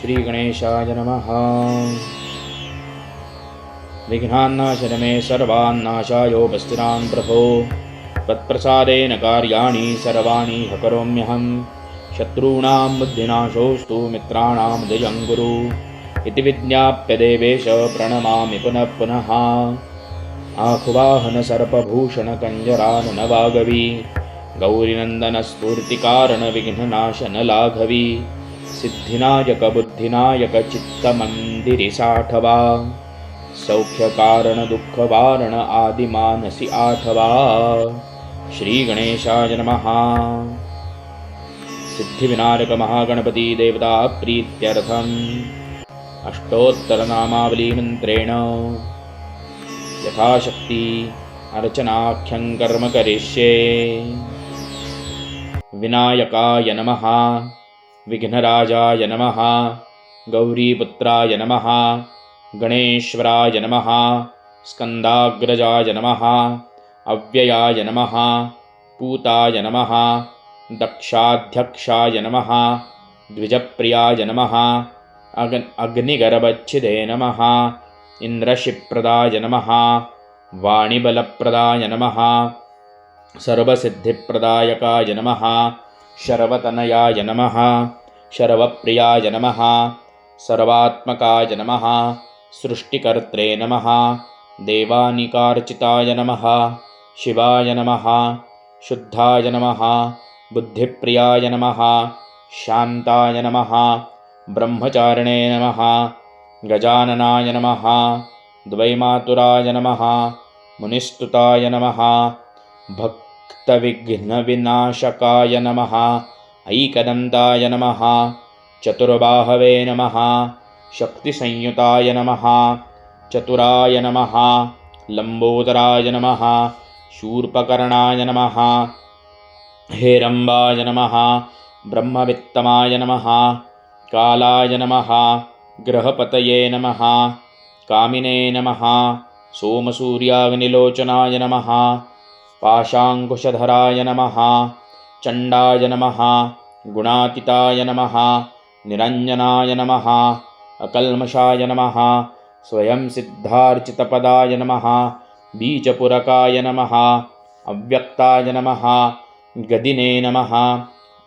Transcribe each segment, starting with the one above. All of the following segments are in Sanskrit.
श्रीगणेशाय नमः। विघ्नान्नाशन मे सर्वान्नाशायोपस्थिरान् प्रभो। त्वत्प्रसादेन कार्याणि सर्वाणि ह करोम्यहं शत्रूणां बुद्धिनाशोऽस्तु मित्राणां दयं गुरु। इति विज्ञाप्य देवेश प्रणमामि पुनः पुनः। आहुवाहनसर्पभूषणकञ्जराननवागवी। गौरिनन्दनस्फूर्तिकारणविघ्ननाशनलाघवी सिद्धिनायकबुद्धिनायकचित्तमन्दिरिसाठवा सौख्यकारणदुःखवारण आदिमानसि आठवा। श्रीगणेशाय नमः। सिद्धिविनायकमहागणपती देवता प्रीत्यर्थम्। अष्टोत्तरनामावलीमन्त्रेण यथाशक्ति अर्चनाख्यं कर्म करिष्ये। विनायकाय नमः विघ्नराजाय नमः। गौरीपुत्राय नमः। गणेश्वराय नमः। स्कन्दाग्रजाय नमः। अव्ययाय नमः। पूताय नमः। दक्षाध्यक्षाय नमः। द्विजप्रियाय नमः। अग् अग्निगर्भच्छिदे नमः। इन्द्रशिप्रदाय नमः। वाणिबलप्रदाय नमः। सर्वसिद्धिप्रदायकाय नमः शर्वतनयाय नमः। शर्वप्रियाय नमः। सर्वात्मकाय नमः। सृष्टिकर्त्रे नमः। देवानिकार्चिताय नमः। शिवाय नमः। शुद्धाय नमः। बुद्धिप्रियाय नमः। शान्ताय नमः। ब्रह्मचारिणे नमः। गजाननाय नमः। द्वैमातुराय नमः। मुनिस्तुताय नमः भक्तविघ्नविनाशकाय नमः। ऐकदन्ताय नमः। चतुर्बाहवे नमः। शक्तिसंयुताय नमः। चतुराय नमः। लम्बोदराय नमः। शूर्पकर्णाय नमः। हेरम्बाय नमः। ब्रह्मवित्तमाय नमः। कालाय नमः। ग्रहपतये नमः। कामिने नमः। सोमसूर्याग्निलोचनाय नमः पाशाङ्कुशधराय नमः। चण्डाय नमः। गुणातीताय नमः। निरञ्जनाय नमः। अकल्मषाय नमः। स्वयं सिद्धार्चितपदाय नमः। बीजपुरकाय नमः। अव्यक्ताय नमः। गदिने नमः।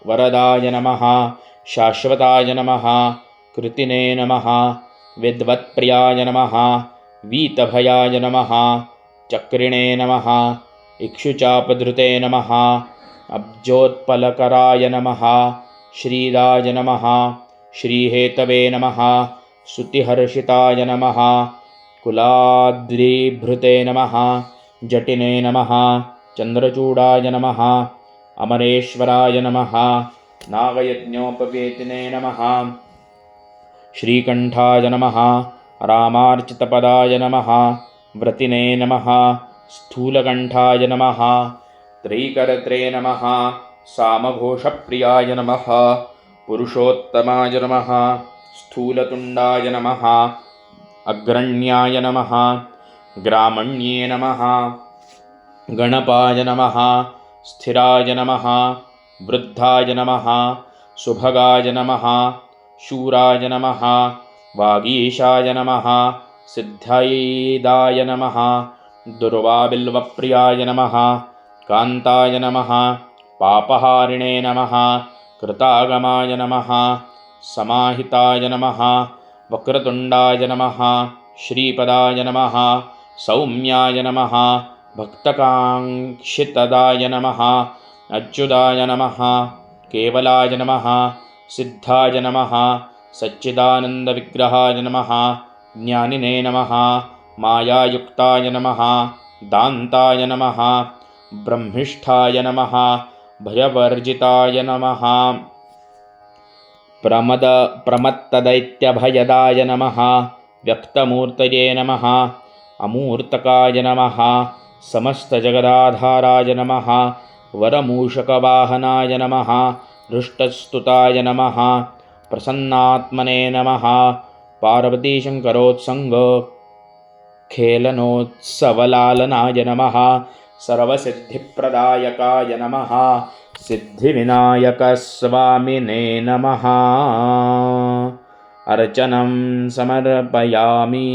वरदाय नमः। शाश्वताय नमः। कृतिने नमः। विद्वत्प्रियाय नमः। वीतभयाय नमः। चक्रिणे नमः इक्षुचापधृते नमः। अब्जोत्पलकराय नमः। श्रीराज नमः। श्रीहेतवे नमः। श्रुतिहर्षिताय नमः। कुलाद्रीभृते नमः। जटिने नमः। चन्द्रचूडाय नमः। अमरेश्वराय नमः। नागयज्ञोपवेतिने नमः। श्रीकण्ठाय नमः। रामार्चितपदाय नमः। व्रतिने नमः। स्थूलकण्ठाय नमः। त्रैकरत्रे नमः। सामघोषप्रियाय नमः। पुरुषोत्तमाय नमः। स्थूलतुण्डाय नमः। अग्रण्याय नमः। ग्रामण्ये नमः। गणपाय नमः। स्थिराय नमः। वृद्धाय नमः। सुभगाय नमः। शूराय नमः। वागीशाय नमः। सिद्धैदाय नमः दुर्वाबिल्वप्रियाय नमः कान्ताय नमः पापहारिणे नमः कृतागमाय नमः समाहिताय नमः वक्रतुण्डाय नमः श्रीपदाय नमः सौम्याय नमः भक्तकाङ्क्षितदाय नमः अच्युताय नमः केवलाय नमः सिद्धाय नमः सच्चिदानन्दविग्रहाय नमः ज्ञानिने नमः मायायुक्ताय नमः दान्ताय नमः ब्रह्मिष्ठाय नमः भयवर्जिताय नमः। प्रमद प्रमत्तदैत्यभयदाय नमः व्यक्तमूर्तये नमः अमूर्तकाय नमः समस्तजगदाधाराय नमः वरमूषकवाहनाय नमः हृष्टस्तुताय नमः प्रसन्नात्मने नमः। पार्वतीशङ्करोत्सङ्ग खेलनोत्सवलालनाय नमः। सर्वसिद्धिप्रदायकाय नमः। सिद्धिविनायकस्वामिने नमः। अर्चनं समर्पयामि